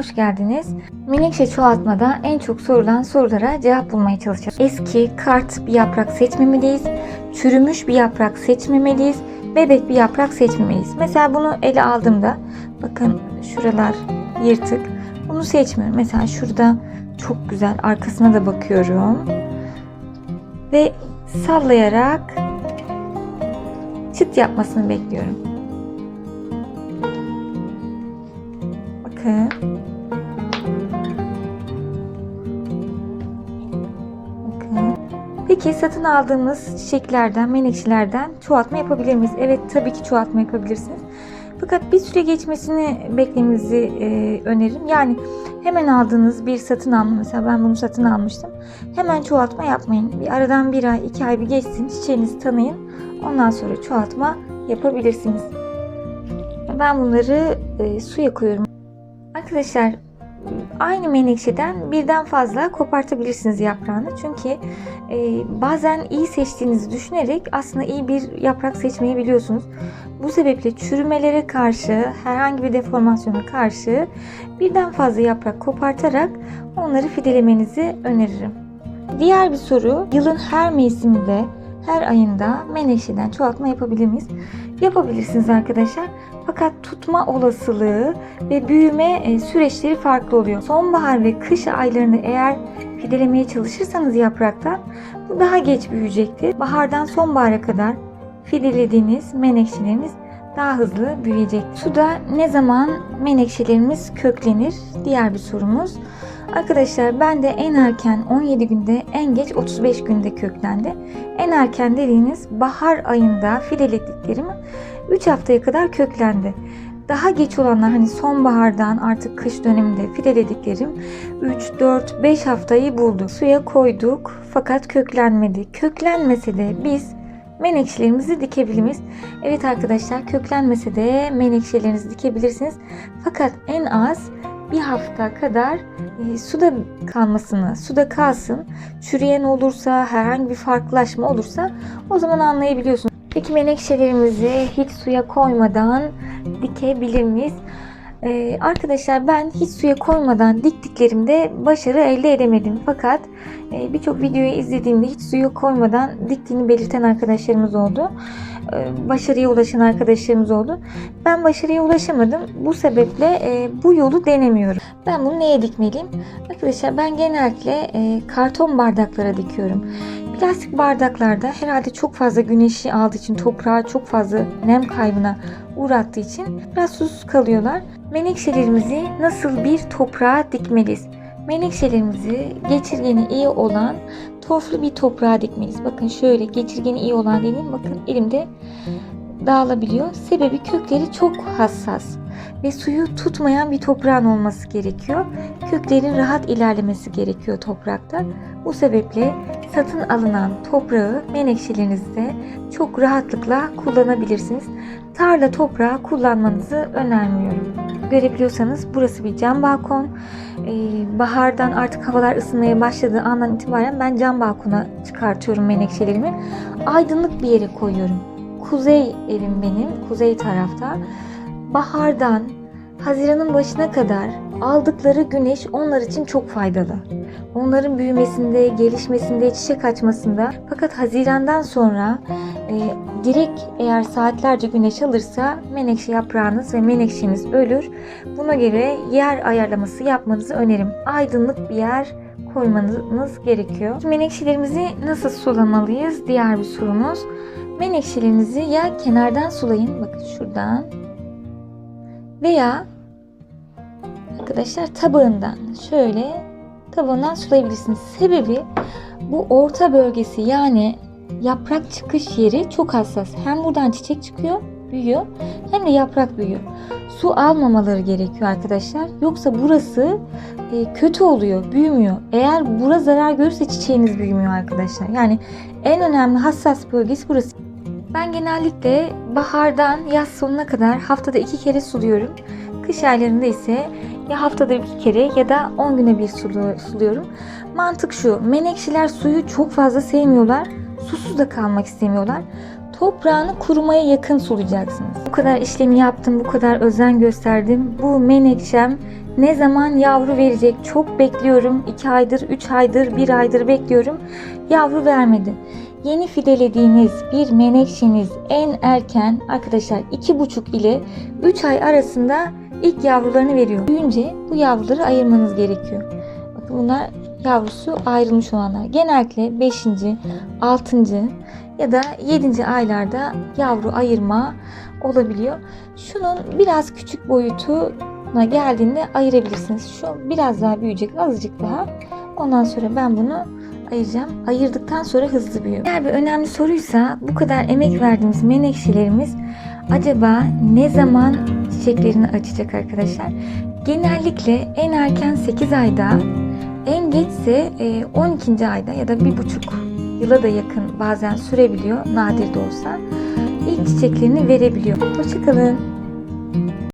hoş geldiniz. Menekşe çoğaltmada en çok sorulan sorulara cevap bulmaya çalışacağız. Eski, kart bir yaprak seçmemeliyiz. Çürümüş bir yaprak seçmemeliyiz. Bebek bir yaprak seçmemeliyiz. Mesela bunu ele aldığımda bakın şuralar yırtık. Bunu seçmiyorum. Mesela şurada çok güzel arkasına da bakıyorum. Ve sallayarak çıt yapmasını bekliyorum. Bakın. Peki satın aldığımız çiçeklerden, menekşelerden çoğaltma yapabilir miyiz? Evet tabii ki çoğaltma yapabilirsiniz. Fakat bir süre geçmesini beklemenizi e, öneririm. Yani hemen aldığınız bir satın alma, mesela ben bunu satın almıştım. Hemen çoğaltma yapmayın. Bir aradan bir ay, iki ay bir geçsin, çiçeğinizi tanıyın. Ondan sonra çoğaltma yapabilirsiniz. Ben bunları e, suya koyuyorum. Arkadaşlar aynı menekşeden birden fazla kopartabilirsiniz yaprağını. Çünkü e, bazen iyi seçtiğinizi düşünerek aslında iyi bir yaprak seçmeyi biliyorsunuz. Bu sebeple çürümelere karşı, herhangi bir deformasyona karşı birden fazla yaprak kopartarak onları fidelemenizi öneririm. Diğer bir soru, yılın her mevsiminde, her ayında menekşeden çoğaltma yapabilir miyiz? Yapabilirsiniz arkadaşlar. Fakat tutma olasılığı ve büyüme e, süreçleri farklı oluyor. Sonbahar ve kış aylarında eğer fidelemeye çalışırsanız yapraktan bu daha geç büyüyecektir. Bahardan sonbahara kadar fidelediğiniz menekşeleriniz daha hızlı büyüyecek. Suda ne zaman menekşelerimiz köklenir? Diğer bir sorumuz. Arkadaşlar ben de en erken 17 günde en geç 35 günde köklendi. En erken dediğiniz bahar ayında fidelediklerim 3 haftaya kadar köklendi. Daha geç olanlar hani sonbahardan artık kış döneminde fidelediklerim 3, 4, 5 haftayı buldu. Suya koyduk fakat köklenmedi. Köklenmese de biz menekşelerimizi dikebiliriz. Evet arkadaşlar köklenmese de menekşelerinizi dikebilirsiniz. Fakat en az bir hafta kadar e, suda kalmasını, suda kalsın. Çürüyen olursa, herhangi bir farklılaşma olursa o zaman anlayabiliyorsunuz. Peki menekşelerimizi hiç suya koymadan dikebilir miyiz? Ee, arkadaşlar ben hiç suya koymadan diktiklerimde başarı elde edemedim. Fakat e, birçok videoyu izlediğimde hiç suya koymadan diktiğini belirten arkadaşlarımız oldu. Ee, başarıya ulaşan arkadaşlarımız oldu. Ben başarıya ulaşamadım. Bu sebeple e, bu yolu denemiyorum. Ben bunu neye dikmeliyim? Arkadaşlar ben genellikle e, karton bardaklara dikiyorum. Plastik bardaklarda herhalde çok fazla güneşi aldığı için toprağa çok fazla nem kaybına uğrattığı için biraz susuz kalıyorlar. Menekşelerimizi nasıl bir toprağa dikmeliyiz? Menekşelerimizi geçirgeni iyi olan torflu bir toprağa dikmeliyiz. Bakın şöyle geçirgeni iyi olan dediğim bakın elimde dağılabiliyor. Sebebi kökleri çok hassas ve suyu tutmayan bir toprağın olması gerekiyor. Köklerin rahat ilerlemesi gerekiyor toprakta. Bu sebeple satın alınan toprağı menekşelerinizde çok rahatlıkla kullanabilirsiniz. Tarla toprağı kullanmanızı önermiyorum. Görebiliyorsanız burası bir cam balkon. Ee, bahardan artık havalar ısınmaya başladığı andan itibaren ben cam balkona çıkartıyorum menekşelerimi. Aydınlık bir yere koyuyorum. Kuzey evim benim, kuzey tarafta. Bahardan Haziran'ın başına kadar aldıkları güneş onlar için çok faydalı. Onların büyümesinde, gelişmesinde, çiçek açmasında. Fakat Haziran'dan sonra e, direkt eğer saatlerce güneş alırsa menekşe yaprağınız ve menekşeniz ölür. Buna göre yer ayarlaması yapmanızı öneririm. Aydınlık bir yer koymanız gerekiyor. Menekşelerimizi nasıl sulamalıyız? Diğer bir sorumuz. Menekşelerinizi ya kenardan sulayın. Bakın şuradan. Veya arkadaşlar tabağından şöyle tabağından sulayabilirsiniz. Sebebi bu orta bölgesi yani yaprak çıkış yeri çok hassas. Hem buradan çiçek çıkıyor, büyüyor hem de yaprak büyüyor. Su almamaları gerekiyor arkadaşlar. Yoksa burası e, kötü oluyor, büyümüyor. Eğer bura zarar görürse çiçeğiniz büyümüyor arkadaşlar. Yani en önemli hassas bölgesi burası. Ben genellikle bahardan yaz sonuna kadar haftada iki kere suluyorum. Kış aylarında ise ya haftada bir kere ya da 10 güne bir suluyorum. Mantık şu, menekşeler suyu çok fazla sevmiyorlar. Susuz da kalmak istemiyorlar. Toprağını kurumaya yakın sulayacaksınız. Bu kadar işlemi yaptım, bu kadar özen gösterdim. Bu menekşem Ne zaman yavru verecek? Çok bekliyorum. 2 aydır, 3 aydır, 1 aydır bekliyorum. Yavru vermedi. Yeni fidelediğiniz bir menekşeniz en erken arkadaşlar 2,5 ile 3 ay arasında ilk yavrularını veriyor. Büyünce bu yavruları ayırmanız gerekiyor. Bakın bunlar yavrusu ayrılmış olanlar. Genellikle 5. 6. ya da 7. aylarda yavru ayırma olabiliyor. Şunun biraz küçük boyutuna geldiğinde ayırabilirsiniz. Şu biraz daha büyüyecek azıcık daha. Ondan sonra ben bunu ayıracağım. Ayırdıktan sonra hızlı büyüyor. Diğer bir önemli soruysa bu kadar emek verdiğimiz menekşelerimiz acaba ne zaman çiçeklerini açacak arkadaşlar? Genellikle en erken 8 ayda en geçse e, 12. ayda ya da 1,5 yıla da yakın bazen sürebiliyor nadir de olsa ilk çiçeklerini verebiliyor. Hoşçakalın.